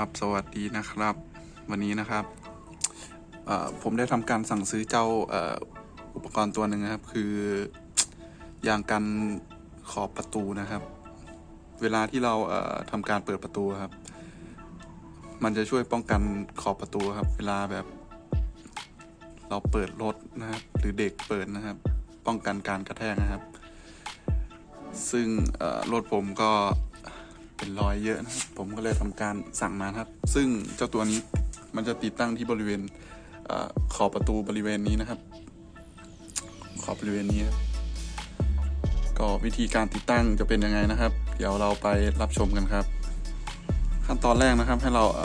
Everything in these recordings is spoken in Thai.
ครับ สวัสดีนะครับ วันนี้นะครับผมได้ทำการสั่งซื้อเจ้าอ,อุปกรณ์ตัวหนึ่งนะครับ คือยางกันขอบประตูนะครับ เวลาที่เราเทำการเปิดประตูครับ มันจะช่วยป้องกันขอบประตูครับ เวลาแบบ เราเปิดรถนะครับ หรือเด็กเปิดนะครับ ป้องกันการกระแทกนะครับ ซึ่งรถผมก็ เป็นรอยเยอะนะครับ ผมก็เลยทำการสั่งมาครับ ซึ่งเจ้าตัวนี้มันจะติดตั้งที่บริเวณเอขอบประตูบริเวณนี้นะครับ ขอบบริเวณนี้ก็วิธีการติดตั้งจะเป็นยังไงนะครับ เดี๋ยวเราไปรับชมกันครับ ขั้นตอนแรกนะครับให้เราเ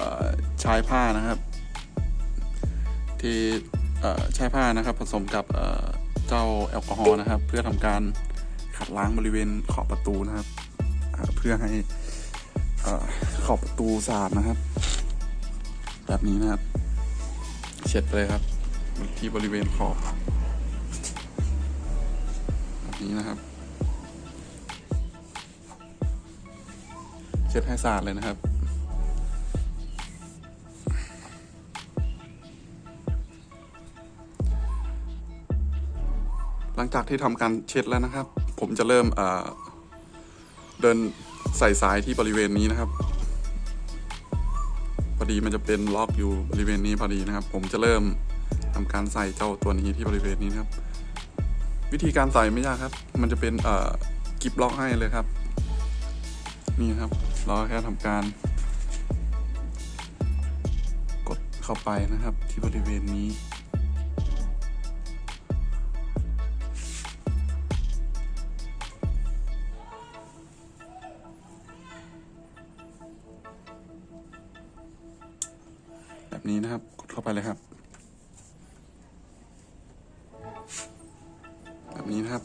ใช้ผ้านะครับ ที่ใช้ผ้านะครับผสมกับเจ้าแอลกอฮอล์นะครับ เพื่อทำการขัดล้างบริเวณขอบประตูนะครับ เพื่อให้ ขอบประตูสะอาดนะครับ แบบนี้นะครับ เช็ดเลยครับ ที่บริเวณขอบ แบบนี้นะครับ เช็ดให้สะอาดเลยนะครับหลังจากที่ทำการเช็ดแล้วนะครับ ผมจะเริ่มเอ่อเดิน ใส่สายที่บริเวณนี้นะครับพอดีมันจะเป็นล็อกอยู่บริเวณนี้พอดีนะครับ ผมจะเริ่มทำการใส่เจ้าตัวนี้ที่บริเวณนี้นะครับ วิธีการใส่ไม่ยากครับ มันจะเป็นเอ่อกิบล็อกให้เลยครับ นี่ครับ เราแค่ทำการ กดเข้าไปนะครับที่บริเวณนี้ นี้นะครับ กดเข้าไปเลยครับ แบบนี้นะครับ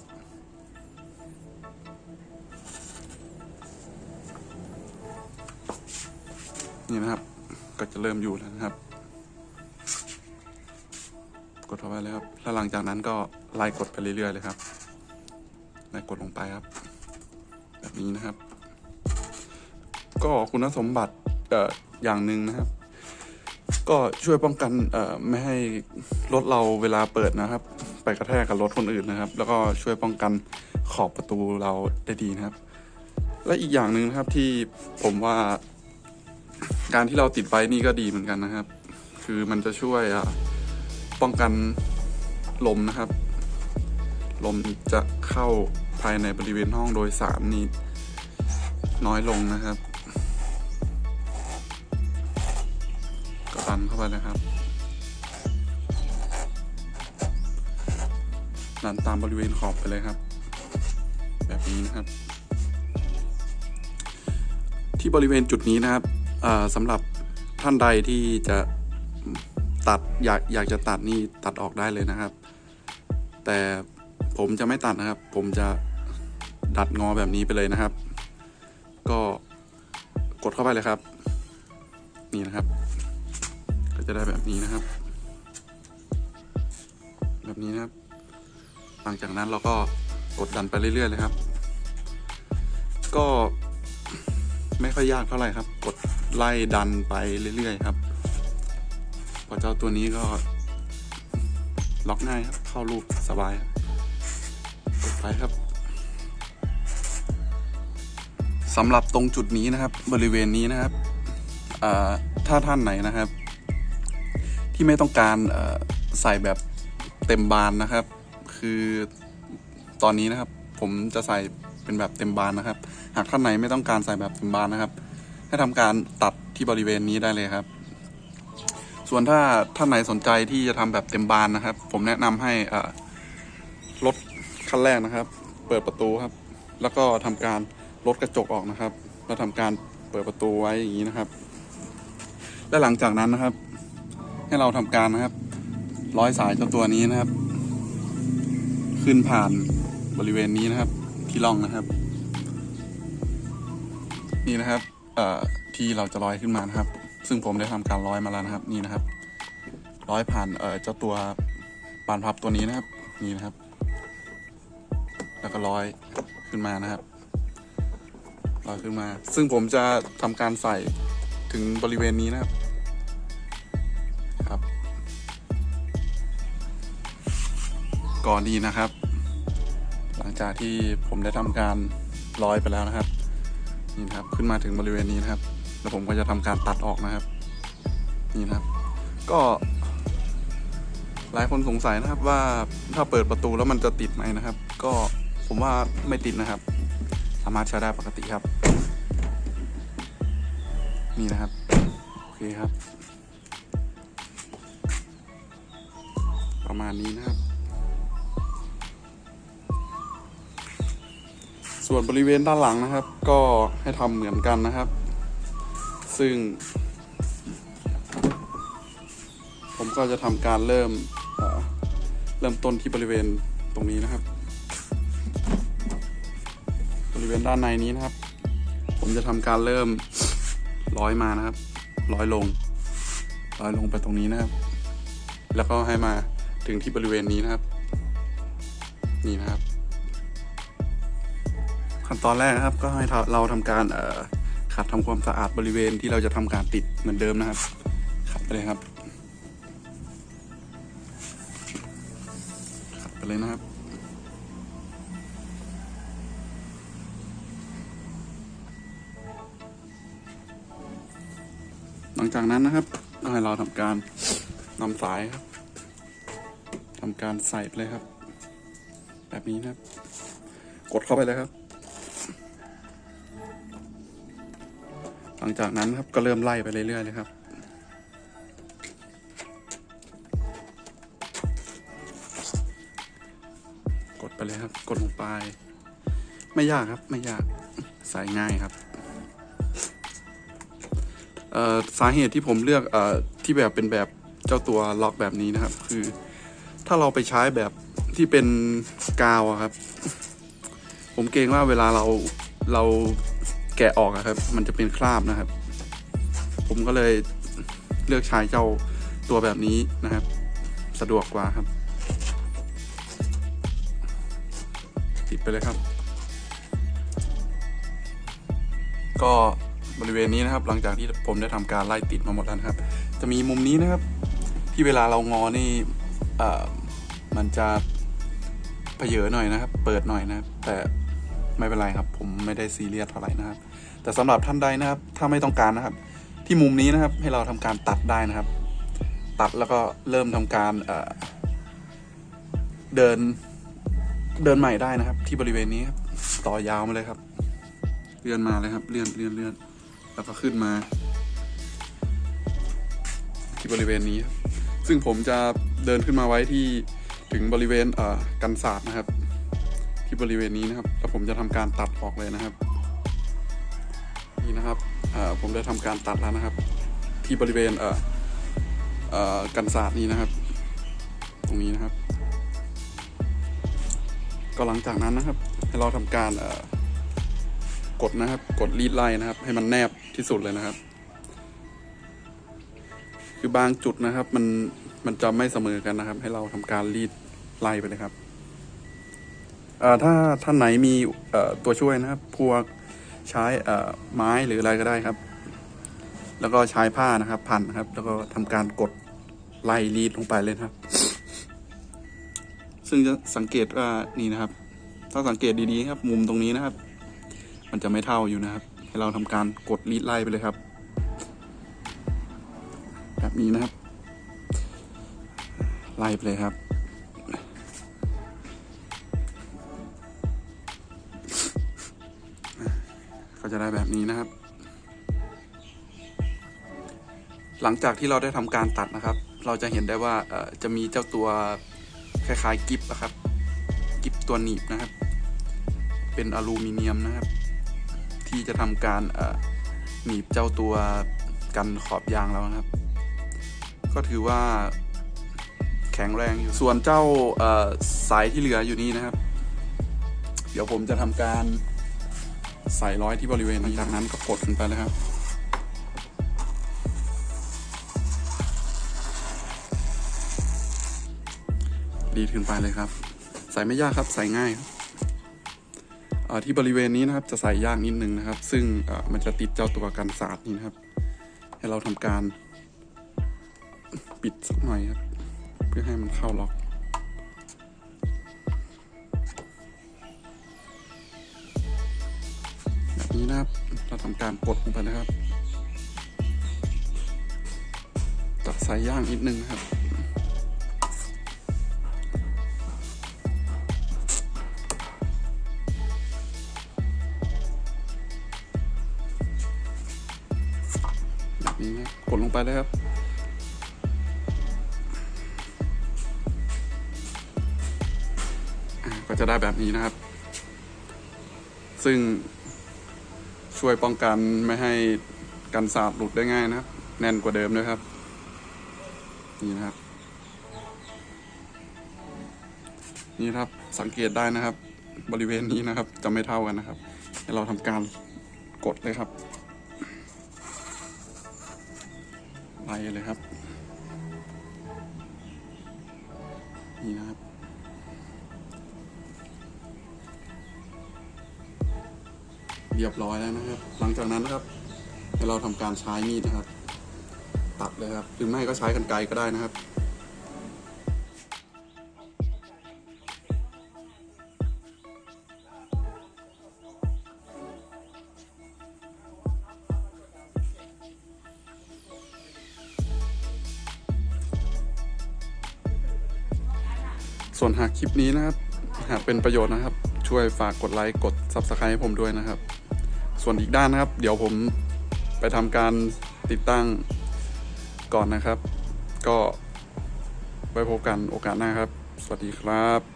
นี่นะครับ ก็จะเริ่มอยู่แล้วนะครับ กดเข้าไปเลยครับ แล้วหลังจากนั้นก็ไล่กดไปเรื่อยๆเลยครับไล่กดลงไปครับ แบบนี้นะครับ ก็คุณสมบัติอย่างหนึ่งนะครับ ก็ช่วยป้องกันไม่ให้รถเราเวลาเปิดนะครับ ไปกระแทกกับรถคนอื่นนะครับ แล้วก็ช่วยป้องกันขอบประตูเราได้ดีนะครับ และอีกอย่างหนึ่งนะครับที่ผมว่า การที่เราติดไว้นี่ก็ดีเหมือนกันนะครับ คือมันจะช่วยป้องกันลมนะครับ ลมจะเข้าภายในบริเวณห้องโดยสารนี่น้อยลงนะครับ เข้าไปเลยครับ ดันตามบริเวณขอบไปเลยครับ แบบนี้นะครับ ที่บริเวณจุดนี้นะครับสำหรับท่านใดที่จะตัดอยากอยากจะตัดนี่ตัดออกได้เลยนะครับ แต่ผมจะไม่ตัดนะครับ ผมจะดัดงอแบบนี้ไปเลยนะครับ ก็กดเข้าไปเลยครับ นี่นะครับ จะได้แบบนี้นะครับ แบบนี้นะครับ หลังจากนั้นเราก็กดดันไปเรื่อยๆเลยครับ ก็ไม่ค่อยยากเท่าไหร่ครับ กดไล่ดันไปเรื่อยๆครับ พอเจ้าตัวนี้ก็ ล็อกง่ายครับ เข้ารูปสบายกดไปครับสำหรับตรงจุดนี้นะครับ บริเวณนี้นะครับถ้าท่านไหนนะครับ ที่ไม่ต้องการใส่แบบเต็มบานนะครับ คือตอนนี้นะครับ ผมจะใส่เป็นแบบเต็มบานนะครับ หากท่านไหนไม่ต้องการใส่แบบเต็มบานนะครับ ให้ทำการตัดที่บริเวณนี้ได้เลยครับ ส่วนถ้าท่านไหนสนใจที่จะทำแบบเต็มบานนะครับ ผมแนะนำให้อ่ารถคันแรกนะครับ เปิดประตูครับ แล้วก็ทำการลดกระจกออกนะครับ แล้วทำการเปิดประตูไว้อย่างนี้นะครับ และหลังจากนั้นนะครับ ให้เราทำการนะครับ ร้อยสายเจ้าตัวนี้นะครับ ขึ้นผ่านบริเวณนี้นะครับ ที่ร่องนะครับ นี่นะครับที่เราจะร้อยขึ้นมานะครับ ซึ่งผมได้ทำการร้อยมาแล้วนะครับ นี่นะครับ ร้อยผ่านเอ่อเจ้าตัวบานพับตัวนี้นะครับ นี่นะครับ แล้วก็ร้อยขึ้นมานะครับร้อยขึ้นมา ซึ่งผมจะทำการใส่ถึงบริเวณนี้นะครับ ก่อนดีนะครับ หลังจากที่ผมได้ทำการร้อยไปแล้วนะครับนี่นะครับขึ้นมาถึงบริเวณนี้นะครับ แล้วผมก็จะทำการตัดออกนะครับ นี่นะครับ ก็หลายคนสงสัยนะครับว่าถ้าเปิดประตูแล้วมันจะติดไหมนะครับ ก็ผมว่าไม่ติดนะครับ สามารถใช้ได้ปกติครับ นี่นะครับ โอเคครับ ประมาณนี้นะครับ ส่วนบริเวณด้านหลังนะครับ ก็ให้ทำเหมือนกันนะครับ ซึ่ง ผมก็จะทำการเริ่มเริ่มต้นที่บริเวณตรงนี้นะครับ บริเวณด้านในนี้นะครับ ผมจะทำการเริ่มร้อยมานะครับ ร้อยลง ร้อยลงไปตรงนี้นะครับ แล้วก็ให้มาถึงที่บริเวณนี้นะครับ นี่นะครับ ขั้นตอนแรกนะครับก็ให้เราทำการเอ่อขัดทำความสะอาดบริเวณที่เราจะทำการติดเหมือนเดิมนะครับ ขัดไปเลยครับ ขัดไปเลยนะครับหลังจากนั้นนะครับให้เราทำการนำสายครับทำการใส่ไปเลยครับ แบบนี้นะครับ กดเข้าไปเลยครับ ลังจากนั้นครับก็เริ่มไล่ไปเรื่อยๆเลยครับกดไปเลยครับ กดลงไป ไม่ยากครับ ไม่ยากใส่ง่ายครับ เอ่อ สาเหตุที่ผมเลือก เอ่อ ที่แบบเป็นแบบเจ้าตัวล็อกแบบนี้นะครับ คือ ถ้าเราไปใช้แบบที่เป็นกาวครับ ผมเกรงว่าเวลาเรา เรา แกะออกครับ มันจะเป็นคราบนะครับ ผมก็เลยเลือกใช้เจ้าตัวแบบนี้นะครับ สะดวกกว่าครับ ติดไปเลยครับ ก็บริเวณนี้นะครับ หลังจากที่ผมได้ทำการไล่ติดมาหมดแล้วนะครับ จะมีมุมนี้นะครับ ที่เวลาเรางอนี่เอ่อมันจะเพเยอหน่อยนะครับ เปิดหน่อยนะครับแต่ ไม่เป็นไรครับ ผมไม่ได้ซีเรียสเท่าไหร่นะครับ แต่สำหรับท่านใดนะครับ ถ้าไม่ต้องการนะครับ ที่มุมนี้นะครับให้เราทำการตัดได้นะครับ ตัดแล้วก็เริ่มทำการเอ่อเดินเดินใหม่ได้นะครับ ที่บริเวณนี้ครับต่อยาวมาเลยครับ เลื่อนมาเลยครับ เลื่อนเลื่อนเลื่อนแล้วก็ขึ้นมา ที่บริเวณนี้ ซึ่งผมจะเดินขึ้นมาไว้ที่ถึงบริเวณเกันศาสตร์นะครับ ที่บริเวณนี้นะครับ แล้วผมจะทำการตัดออกเลยนะครับ นี่นะครับผมได้ทำการตัดแล้วนะครับ ที่บริเวณเอ่อเอ่อกันศาสตร์นี้นะครับ ตรงนี้นะครับ ก็หลังจากนั้นนะครับ ให้เราทำการกดนะครับ กดรีดไล่นะครับ ให้มันแนบที่สุดเลยนะครับคือบางจุดนะครับมันมันจะไม่เสมอกันนะครับ ให้เราทำการรีดไล่ไปเลยครับ ถ้าท่านไหนมีตัวช่วยนะครับ พวกใช้ไม้หรืออะไรก็ได้ครับ แล้วก็ใช้ผ้านะครับ พันนะครับ แล้วก็ทำการกดไล่รีดลงไปเลยครับ ซึ่งจะสังเกตว่านี่นะครับ ถ้าสังเกตดีๆครับ มุมตรงนี้นะครับ มันจะไม่เท่าอยู่นะครับ ให้เราทำการกดรีดไล่ไปเลยครับ แบบนี้นะครับ ไล่ไปเลยครับ จะได้แบบนี้นะครับ หลังจากที่เราได้ทำการตัดนะครับ เราจะเห็นได้ว่าจะมีเจ้าตัวคล้ายๆกิฟนะครับ กิฟตัวหนีบนะครับ เป็นอลูมิเนียมนะครับ ที่จะทำการหนีบเจ้าตัวกันขอบยางแล้วนะครับ ก็ถือว่าแข็งแรงอยู่ ส่วนเจ้าสายที่เหลืออยู่นี่นะครับ เดี๋ยวผมจะทำการ ใส่ร้อยที่บริเวณนี้จากนั้นก็กดลงไปเลยครับดีดขึ้นไปเลยครับ ใส่ไม่ยากครับใส่ง่ายครับที่บริเวณนี้นะครับจะใส่ยากนิดนึงนะครับ ซึ่งมันจะติดเจ้าตัวกันศาสตร์นี่นะครับ ให้เราทำการปิดสักหน่อยครับ เพื่อให้มันเข้าล็อก นี้นะครับ เราทำการกดลงไปนะครับตัดสายย่างนิดนึงนะครับ แบบนี้นะกดลงไปเลยครับอ่าก็จะได้แบบนี้นะครับ ซึ่ง ช่วยป้องกันไม่ให้กันสาดหลุดได้ง่ายนะครับ แน่นกว่าเดิมด้วยครับ นี่นะครับ นี่ครับสังเกตได้นะครับ บริเวณนี้นะครับ จะไม่เท่ากันนะครับให้เราทำการกดเลยครับไล่เลยครับ นี่นะครับ เรียบร้อยแล้วนะครับ หลังจากนั้นนะครับให้เราทำการใช้มีดนะครับ ตัดเลยครับหรือไม่ก็ใช้กันไกรก็ได้นะครับส่วนหากคลิปนี้นะครับ หากเป็นประโยชน์นะครับ ช่วยฝากกดไลค์กด Subscribe ให้ผมด้วยนะครับ ส่วนอีกด้านนะครับ เดี๋ยวผมไปทำการติดตั้งก่อนนะครับ ก็ไว้พบกันโอกาสหน้าครับ สวัสดีครับ